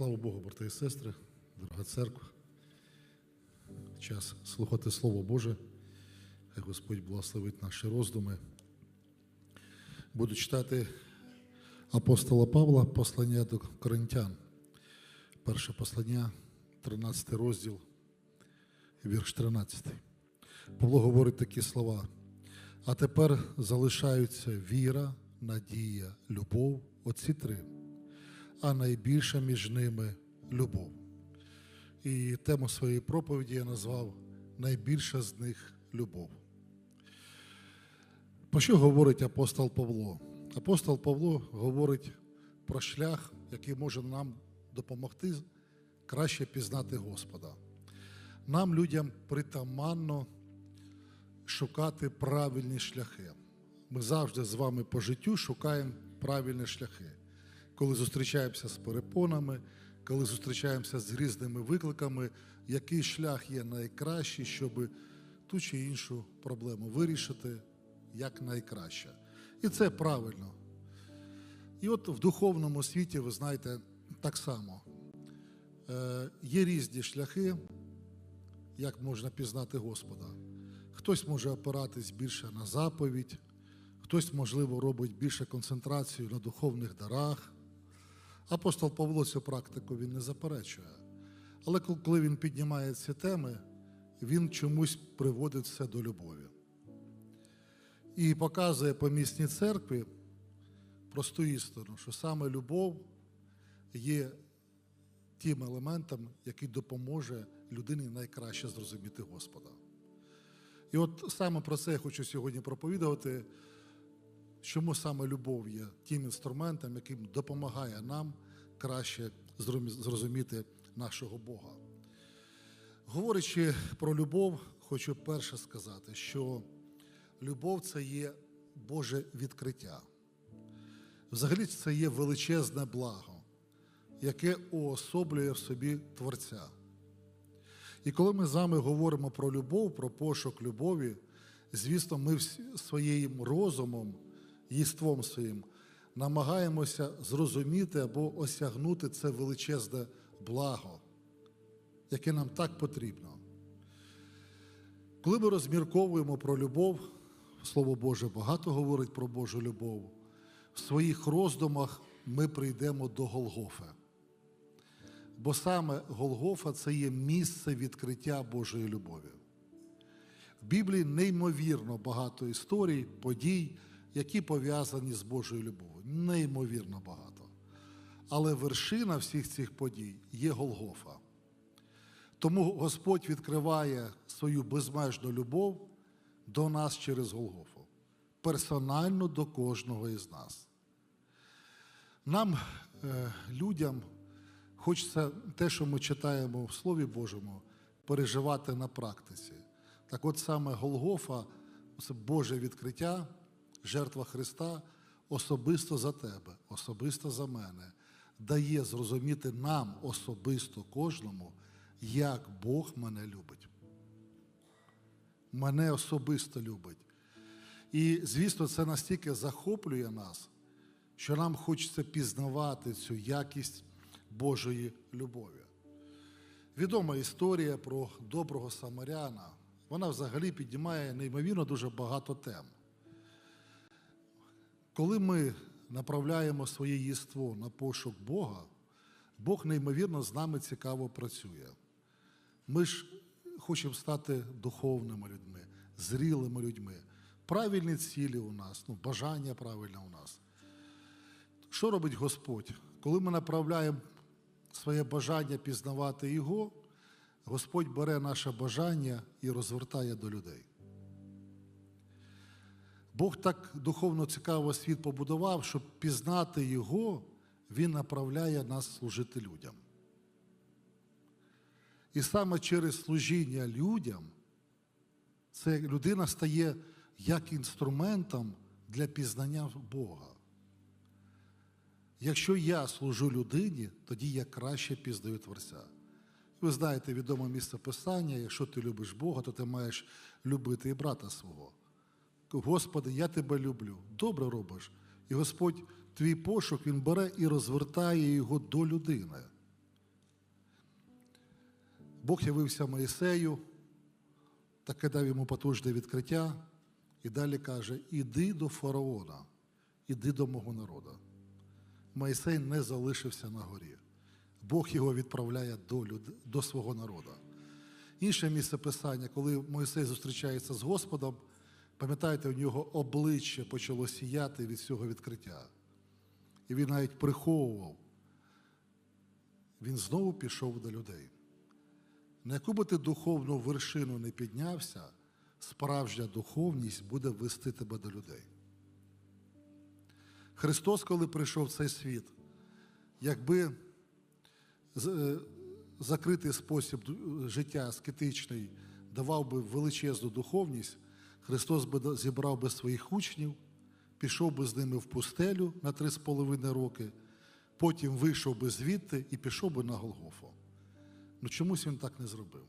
Слава Богу, брати і сестри, дорога церква. Час слухати Слово Боже. Хай Господь благословить наші роздуми. Буду читати апостола Павла, послання до Коринтян. Перше послання, 13 розділ, вірш 13. Павло говорить такі слова. А тепер залишаються віра, надія, любов, оці три а найбільша між ними любов. І тему своєї проповіді я назвав найбільша з них любов. Про що говорить апостол Павло? Апостол Павло говорить про шлях, який може нам допомогти краще пізнати Господа. Нам, людям, притаманно шукати правильні шляхи. Ми завжди з вами по життю шукаємо правильні шляхи коли зустрічаємося з перепонами, коли зустрічаємося з різними викликами, який шлях є найкращий, щоб ту чи іншу проблему вирішити як найкраще. І це правильно. І от в духовному світі, ви знаєте, так само Е, є різні шляхи, як можна пізнати Господа. Хтось може опиратись більше на заповідь, хтось, можливо, робить більше концентрацію на духовних дарах. Апостол Павло цю практику він не заперечує. Але коли він піднімає ці теми, він чомусь приводить все до любові. І показує по місній церкві просту істину, що саме любов є тим елементом, який допоможе людині найкраще зрозуміти Господа. І от саме про це я хочу сьогодні проповідувати. Чому саме любов є тим інструментом, яким допомагає нам краще зрозуміти нашого Бога? Говорячи про любов, хочу перше сказати, що любов це є Боже відкриття. Взагалі, це є величезне благо, яке уособлює в собі Творця. І коли ми з вами говоримо про любов, про пошук любові, звісно, ми своїм розумом єством своїм намагаємося зрозуміти або осягнути це величезне благо, яке нам так потрібно. Коли ми розмірковуємо про любов, Слово Боже багато говорить про Божу любов, в своїх роздумах ми прийдемо до Голгофи. Бо саме Голгофа це є місце відкриття Божої любові. В Біблії неймовірно багато історій, подій які пов'язані з Божою любов'ю. Неймовірно багато. Але вершина всіх цих подій є Голгофа. Тому Господь відкриває свою безмежну любов до нас через Голгофу, персонально до кожного із нас. Нам, е, людям, хочеться те, що ми читаємо в Слові Божому, переживати на практиці. Так от саме Голгофа це Боже відкриття жертва Христа особисто за тебе, особисто за мене, дає зрозуміти нам особисто кожному, як Бог мене любить. Мене особисто любить. І, звісно, це настільки захоплює нас, що нам хочеться пізнавати цю якість Божої любові. Відома історія про доброго самаряна. Вона взагалі піднімає неймовірно дуже багато тем. Коли ми направляємо своє єство на пошук Бога, Бог неймовірно з нами цікаво працює. Ми ж хочемо стати духовними людьми, зрілими людьми. Правильні цілі у нас, ну, бажання правильне у нас. Що робить Господь? Коли ми направляємо своє бажання пізнавати Його, Господь бере наше бажання і розвертає до людей. Бог так духовно цікаво світ побудував, щоб пізнати Його, Він направляє нас служити людям. І саме через служіння людям це людина стає як інструментом для пізнання Бога. Якщо я служу людині, тоді я краще пізнаю Творця. Ви знаєте відоме місце Писання, якщо ти любиш Бога, то ти маєш любити і брата свого. Господи, я тебе люблю. Добре робиш. І Господь твій пошук Він бере і розвертає його до людини. Бог явився Моїсею, таке дав йому потужне відкриття, і далі каже: Іди до фараона, іди до мого народу. Моїсей не залишився на горі. Бог його відправляє до, люд... до свого народу. Інше місце писання, коли Мойсей зустрічається з Господом, пам'ятаєте, у нього обличчя почало сіяти від цього відкриття. І він навіть приховував. Він знову пішов до людей. На яку би ти духовну вершину не піднявся, справжня духовність буде вести тебе до людей. Христос, коли прийшов в цей світ, якби е, закритий спосіб життя аскетичний давав би величезну духовність, Христос би зібрав би своїх учнів, пішов би з ними в пустелю на три з половиною роки, потім вийшов би звідти і пішов би на Голгофу. Ну чомусь він так не зробив.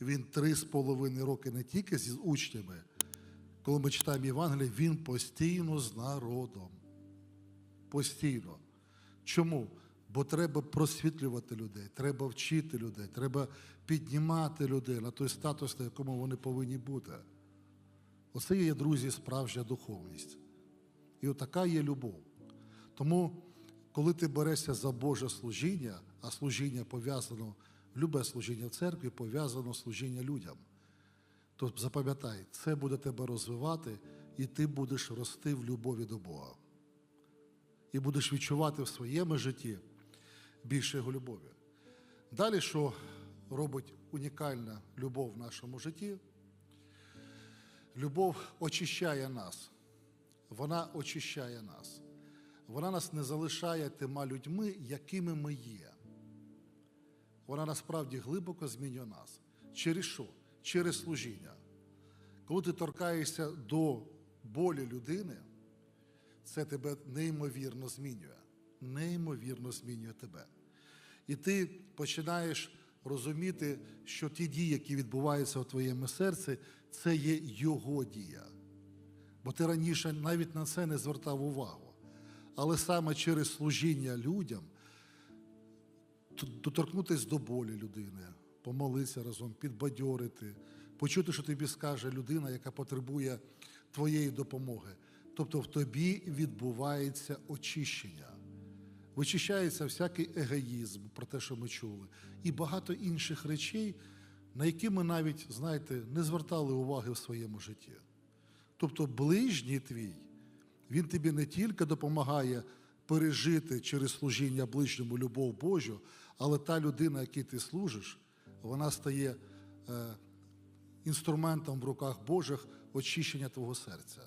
Він три з половиною роки не тільки з учнями, коли ми читаємо Євангеліє, він постійно з народом. Постійно. Чому? Бо треба просвітлювати людей, треба вчити людей, треба піднімати людей на той статус, на якому вони повинні бути. Оце є, друзі, справжня духовність. І отака є любов. Тому, коли ти берешся за Боже служіння, а служіння пов'язано, любе служіння в церкві пов'язано служіння людям, то запам'ятай, це буде тебе розвивати, і ти будеш рости в любові до Бога. І будеш відчувати в своєму житті більше його любові. Далі, що робить унікальна любов в нашому житті? Любов очищає нас. Вона очищає нас. Вона нас не залишає тима людьми, якими ми є. Вона насправді глибоко змінює нас. Через що? Через служіння. Коли ти торкаєшся до болі людини, це тебе неймовірно змінює. Неймовірно змінює тебе. І ти починаєш розуміти, що ті дії, які відбуваються у твоєму серці, це є його дія. Бо ти раніше навіть на це не звертав увагу. Але саме через служіння людям доторкнутися до болі людини, помолитися разом, підбадьорити, почути, що тобі скаже людина, яка потребує твоєї допомоги. Тобто в тобі відбувається очищення. Вичищається всякий егоїзм, про те, що ми чули, і багато інших речей, на які ми навіть, знаєте, не звертали уваги в своєму житті. Тобто, ближній твій, він тобі не тільки допомагає пережити через служіння ближньому любов Божу, але та людина, якій ти служиш, вона стає е, інструментом в руках Божих очищення твого серця.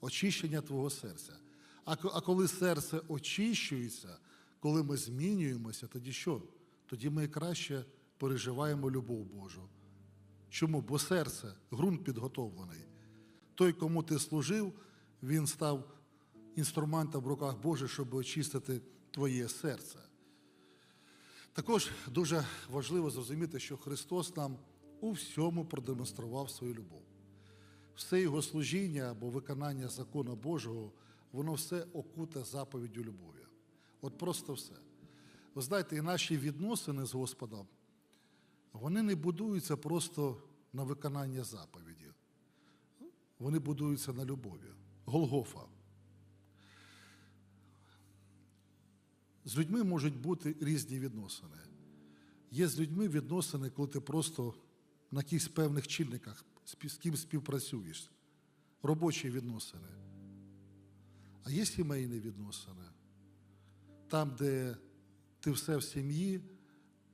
Очищення твого серця. А, коли серце очищується, коли ми змінюємося, тоді що? Тоді ми краще переживаємо любов Божу. Чому? Бо серце, ґрунт підготовлений. Той, кому ти служив, він став інструментом в руках Божих, щоб очистити твоє серце. Також дуже важливо зрозуміти, що Христос нам у всьому продемонстрував свою любов. Все його служіння або виконання закону Божого, воно все окуте заповіддю любові. От просто все. Ви знаєте, і наші відносини з Господом, вони не будуються просто на виконання заповіді. Вони будуються на любові. Голгофа. З людьми можуть бути різні відносини. Є з людьми відносини, коли ти просто на якихось певних чинниках з ким співпрацюєш. Робочі відносини. А є сімейні відносини. Там, де ти все в сім'ї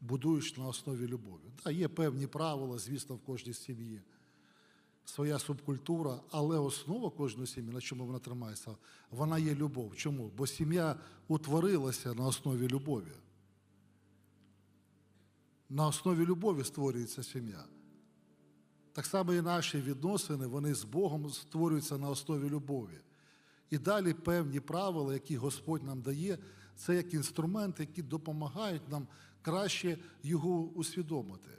будуєш на основі любові. Да, є певні правила, звісно, в кожній сім'ї. Своя субкультура, але основа кожної сім'ї, на чому вона тримається, вона є любов. Чому? Бо сім'я утворилася на основі любові. На основі любові створюється сім'я. Так само і наші відносини, вони з Богом створюються на основі любові. І далі певні правила, які Господь нам дає, це як інструменти, які допомагають нам краще його усвідомити.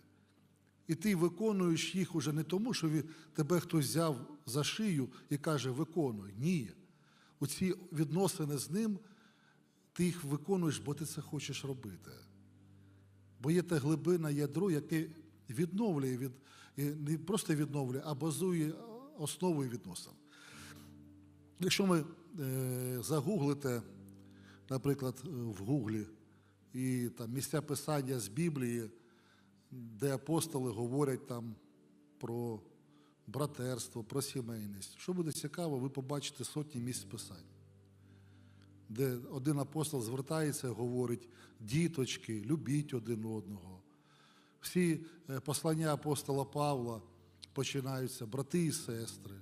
І ти виконуєш їх уже не тому, що тебе хтось взяв за шию і каже, виконуй. Ні. Оці відносини з ним, ти їх виконуєш, бо ти це хочеш робити. Бо є те глибинне ядро, яке відновлює від не просто відновлює, а базує основою відносин. Якщо ви е, загуглите, наприклад, е, в Гуглі і там місця писання з Біблії, де апостоли говорять там про братерство, про сімейність. Що буде цікаво, ви побачите сотні місць писань, де один апостол звертається і говорить: діточки, любіть один одного. Всі е, послання апостола Павла починаються брати і сестри.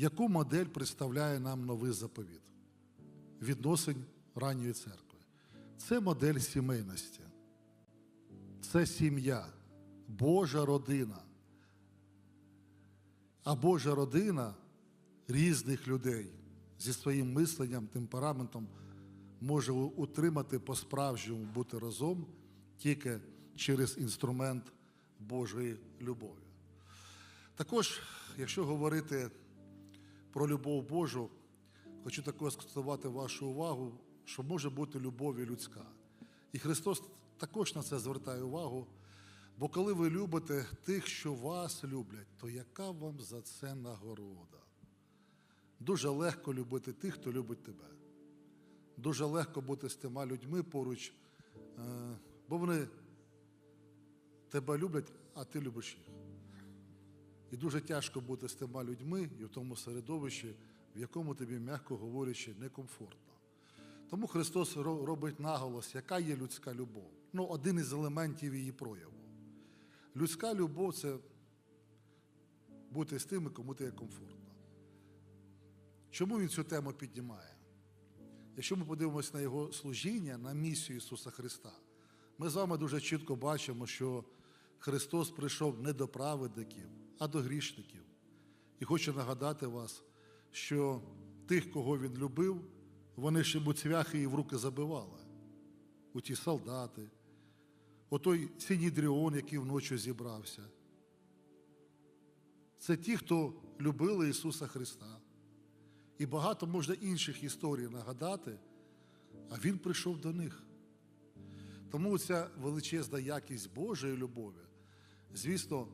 Яку модель представляє нам новий заповіт відносин ранньої церкви? Це модель сімейності. Це сім'я, Божа родина. А Божа родина різних людей зі своїм мисленням, темпераментом може утримати по-справжньому бути разом тільки через інструмент Божої любові. Також, якщо говорити про любов Божу, хочу також сконцентрувати вашу увагу, що може бути любов і людська. І Христос також на це звертає увагу. Бо коли ви любите тих, що вас люблять, то яка вам за це нагорода? Дуже легко любити тих, хто любить тебе. Дуже легко бути з тими людьми поруч, е, бо вони тебе люблять, а ти любиш їх. І дуже тяжко бути з тими людьми і в тому середовищі, в якому тобі, м'яко говорячи, некомфортно. Тому Христос робить наголос, яка є людська любов. Ну, один із елементів її прояву. Людська любов це бути з тими, кому ти є комфортно. Чому він цю тему піднімає? Якщо ми подивимося на його служіння, на місію Ісуса Христа, ми з вами дуже чітко бачимо, що Христос прийшов не до праведників, а до грішників. І хочу нагадати вас, що тих, кого він любив, вони ще йому цвяхи і в руки забивали. У ті солдати, отой Сінідріон, який вночі зібрався. Це ті, хто любили Ісуса Христа. І багато можна інших історій нагадати, а Він прийшов до них. Тому ця величезна якість Божої любові, звісно,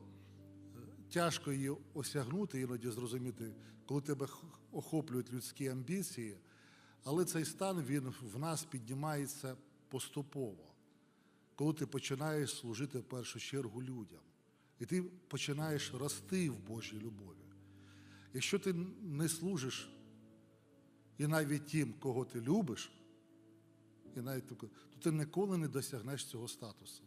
тяжко її осягнути, іноді зрозуміти, коли тебе охоплюють людські амбіції, але цей стан він в нас піднімається поступово, коли ти починаєш служити в першу чергу людям, і ти починаєш рости в Божій любові. Якщо ти не служиш і навіть тим, кого ти любиш, і навіть то ти ніколи не досягнеш цього статусу.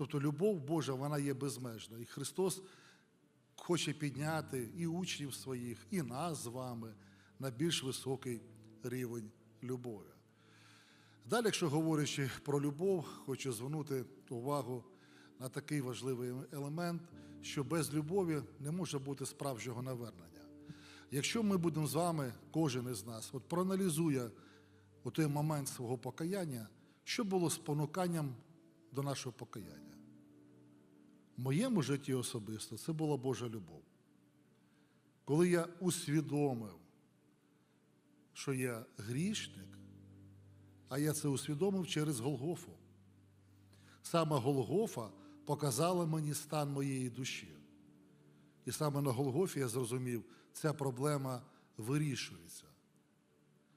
Тобто любов Божа, вона є безмежна. І Христос хоче підняти і учнів своїх, і нас з вами на більш високий рівень любові. Далі, якщо говорячи про любов, хочу звернути увагу на такий важливий елемент, що без любові не може бути справжнього навернення. Якщо ми будемо з вами, кожен із нас, от проаналізує у той момент свого покаяння, що було спонуканням до нашого покаяння. Моєму житті особисто це була Божа любов. Коли я усвідомив, що я грішник, а я це усвідомив через Голгофу. Саме Голгофа показала мені стан моєї душі. І саме на Голгофі я зрозумів, ця проблема вирішується.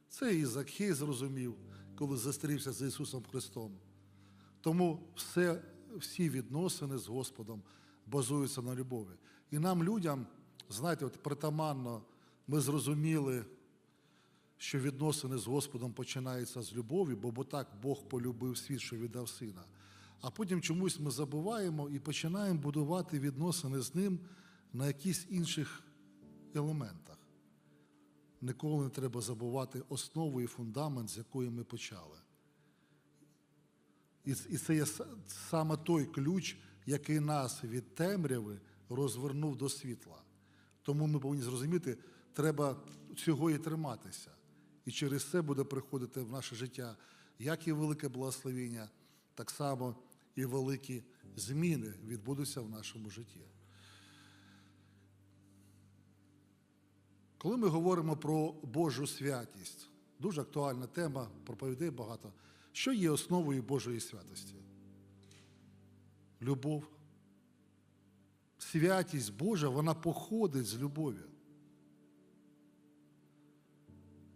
Це і Закхей зрозумів, коли зустрівся з Ісусом Христом. Тому все, всі відносини з Господом базуються на любові. І нам, людям, знаєте, от притаманно ми зрозуміли, що відносини з Господом починаються з любові, бо, бо так Бог полюбив світ, що віддав сина. А потім чомусь ми забуваємо і починаємо будувати відносини з ним на якісь інших елементах. Ніколи не треба забувати основу і фундамент, з якої ми почали. І, це є саме той ключ, який нас від темряви розвернув до світла. Тому ми повинні зрозуміти, треба цього і триматися. І через це буде приходити в наше життя як і велике благословення, так само і великі зміни відбудуться в нашому житті. Коли ми говоримо про Божу святість, дуже актуальна тема, проповідей багато. Що є основою Божої святості? Любов. Святість Божа, вона походить з любові.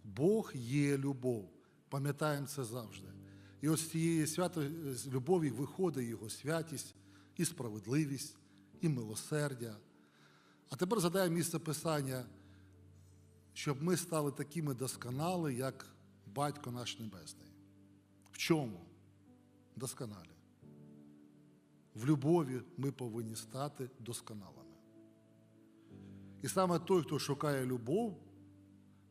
Бог є любов. Пам'ятаємо це завжди. І ось з цієї свято... любові виходить його святість, і справедливість, і милосердя. А тепер задаємо місце Писання, щоб ми стали такими досконали, як Батько наш Небесний. В чому? Досконалі. В любові ми повинні стати досконалими. І саме той, хто шукає любов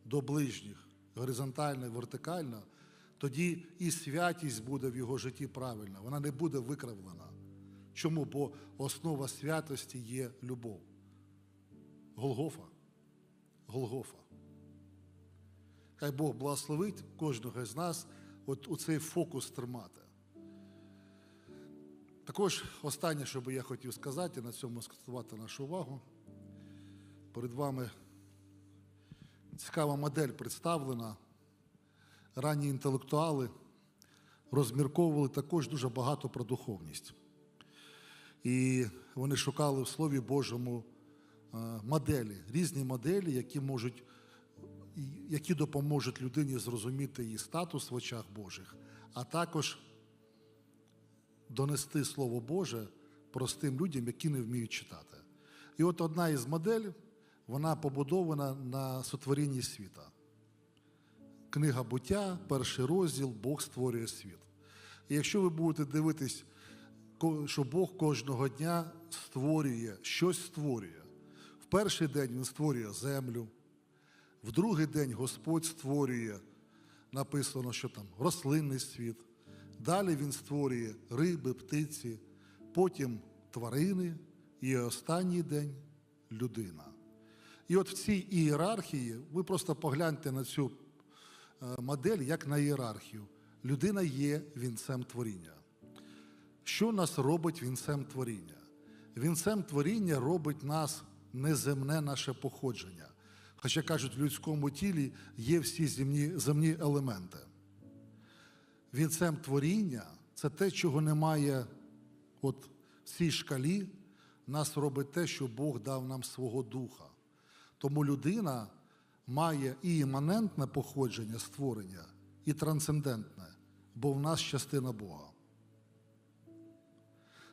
до ближніх, горизонтально і вертикально, тоді і святість буде в його житті правильна, вона не буде викривлена. Чому? Бо основа святості є любов. Голгофа. Голгофа. Хай Бог благословить кожного з нас от у цей фокус тримати. Також останнє, що би я хотів сказати, на цьому сконцентрувати нашу увагу. Перед вами цікава модель представлена. Ранні інтелектуали розмірковували також дуже багато про духовність. І вони шукали в Слові Божому е, моделі, різні моделі, які можуть, які допоможуть людині зрозуміти її статус в очах Божих, а також донести Слово Боже простим людям, які не вміють читати. І от одна із моделей, вона побудована на сотворінні світа. Книга буття, перший розділ, Бог створює світ. І якщо ви будете дивитись, що Бог кожного дня створює, щось створює. В перший день Він створює землю, в другий день Господь створює, написано, що там рослинний світ. Далі Він створює риби, птиці, потім тварини, і останній день людина. І от в цій ієрархії, ви просто погляньте на цю е, модель як на ієрархію. Людина є вінцем творіння. Що нас робить вінцем творіння? Вінцем творіння робить нас неземне наше походження. Хоча кажуть, в людському тілі є всі земні, земні елементи. Вінцем творіння це те, чого немає от в цій шкалі, нас робить те, що Бог дав нам свого духа. Тому людина має і іманентне походження створення, і трансцендентне, бо в нас частина Бога.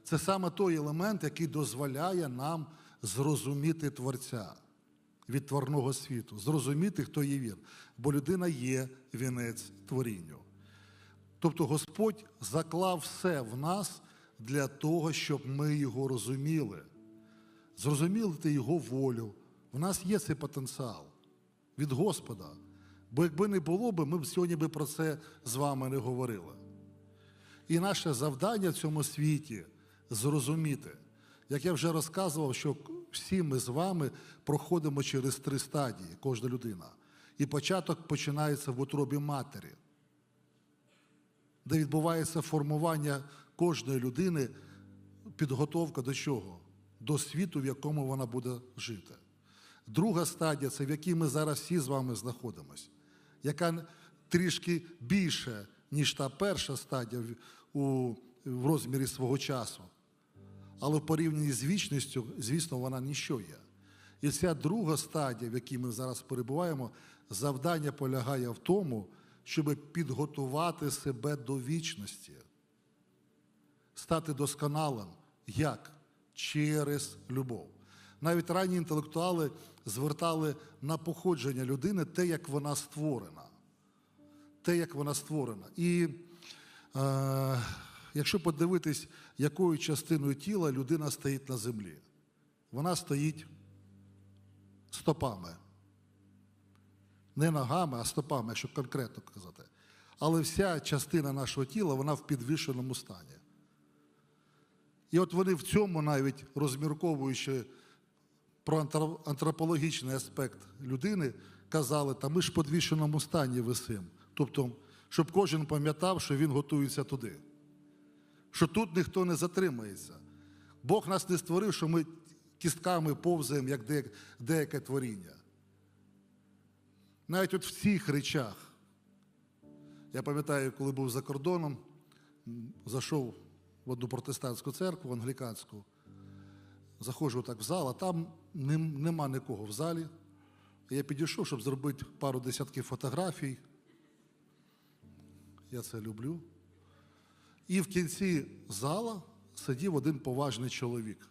Це саме той елемент, який дозволяє нам зрозуміти Творця від тварного світу, зрозуміти, хто є він, бо людина є вінець творінню. Тобто Господь заклав все в нас для того, щоб ми його розуміли, зрозуміли його волю. В нас є цей потенціал від Господа. Бо якби не було б, ми б сьогодні би про це з вами не говорили. І наше завдання в цьому світі зрозуміти, як я вже розказував, що всі ми з вами проходимо через три стадії, кожна людина. І початок починається в утробі матері, де відбувається формування кожної людини, підготовка до чого? До світу, в якому вона буде жити. Друга стадія це в якій ми зараз всі з вами знаходимося, яка трішки більше, ніж та перша стадія у, в розмірі свого часу. Але в порівнянні з вічністю, звісно, вона ніщо є. І ця друга стадія, в якій ми зараз перебуваємо, завдання полягає в тому, щоб підготувати себе до вічності, стати досконалим. Як? Через любов. Навіть ранні інтелектуали звертали на походження людини те, як вона створена. Те, як вона створена. І е, якщо подивитись, якою частиною тіла людина стоїть на землі, вона стоїть стопами. Не ногами, а стопами, якщо конкретно казати. Але вся частина нашого тіла, вона в підвішеному стані. І от вони в цьому навіть розмірковуючи про антропологічний аспект людини, казали, та ми ж в підвішеному стані висим. Тобто, щоб кожен пам'ятав, що він готується туди. Що тут ніхто не затримається. Бог нас не створив, що ми кістками повзаємо, як деяке творіння. Навіть от в цих речах. Я пам'ятаю, коли був за кордоном, зайшов в одну протестантську церкву, англіканську, заходжу так в зал, а там нема нікого в залі. Я підійшов, щоб зробити пару десятків фотографій. Я це люблю. І в кінці зала сидів один поважний чоловік.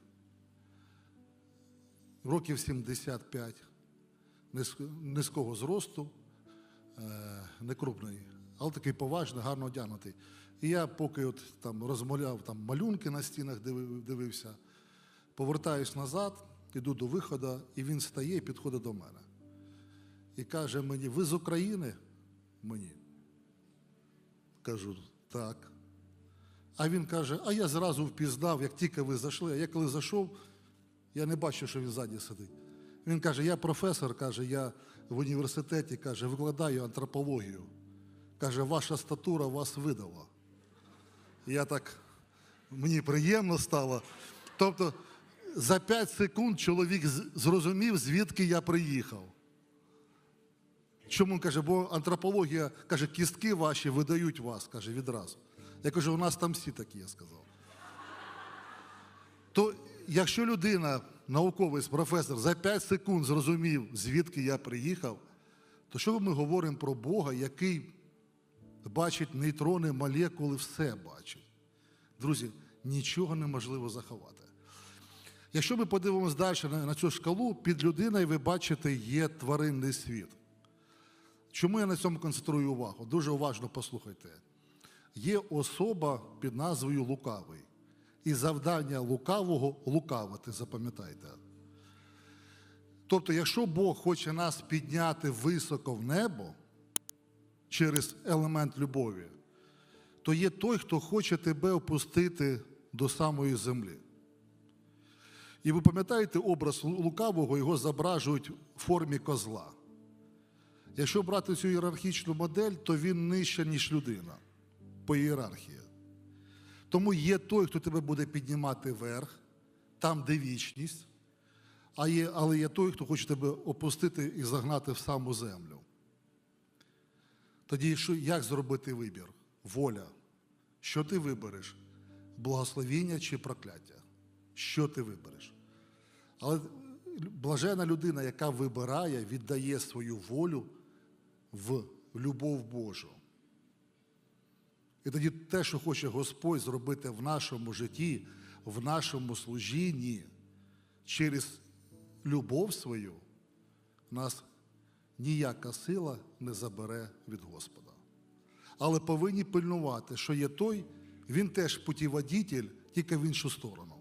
Років 75, низького зросту, е, не крупний, але такий поважний, гарно одягнутий. І я, поки от там розмовляв, там малюнки на стінах дивився, повертаюсь назад, іду до виходу, і він стає і підходить до мене. І каже мені: ви з України? Мені. Кажу. А він каже: а я зразу впізнав, як тільки ви зайшли. А я коли зайшов, я не бачив, що він ззаді сидить. Він каже: я професор, каже, я в університеті каже, викладаю антропологію. Каже, ваша статура вас видала. Я так, мені приємно стало. Тобто за 5 секунд чоловік зрозумів, звідки я приїхав. Чому каже, бо антропологія каже, кістки ваші видають вас, каже, відразу. Я кажу, у нас там всі такі, я сказав. То якщо людина, науковець, професор, за 5 секунд зрозумів, звідки я приїхав, то що ми говоримо про Бога, який бачить нейтрони, молекули, все бачить. Друзі, нічого неможливо заховати. Якщо ми подивимось далі на, цю шкалу, під людиною ви бачите є тваринний світ. Чому я на цьому концентрую увагу? Дуже уважно послухайте. Є особа під назвою Лукавий. І завдання лукавого лукавити, запам'ятайте. Тобто, якщо Бог хоче нас підняти високо в небо через елемент любові, то є той, хто хоче тебе опустити до самої землі. І ви пам'ятаєте образ лукавого, його зображують в формі козла. Якщо брати цю ієрархічну модель, то він нижче, ніж людина по ієрархії. Тому є той, хто тебе буде піднімати вверх, там, де вічність, а є, але є той, хто хоче тебе опустити і загнати в саму землю. Тоді що, як зробити вибір? Воля. Що ти вибереш? Благословіння чи прокляття? Що ти вибереш? Але блажена людина, яка вибирає, віддає свою волю в любов Божу. І тоді те, що хоче Господь зробити в нашому житті, в нашому служінні, через любов свою, нас ніяка сила не забере від Господа. Але повинні пильнувати, що є той, він теж путіводитель, тільки в іншу сторону.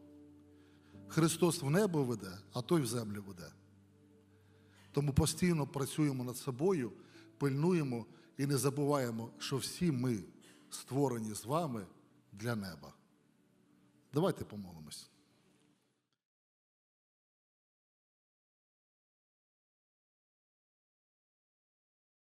Христос в небо веде, а той в землю веде. Тому постійно працюємо над собою, пильнуємо і не забуваємо, що всі ми створені з вами для неба. Давайте помолимось.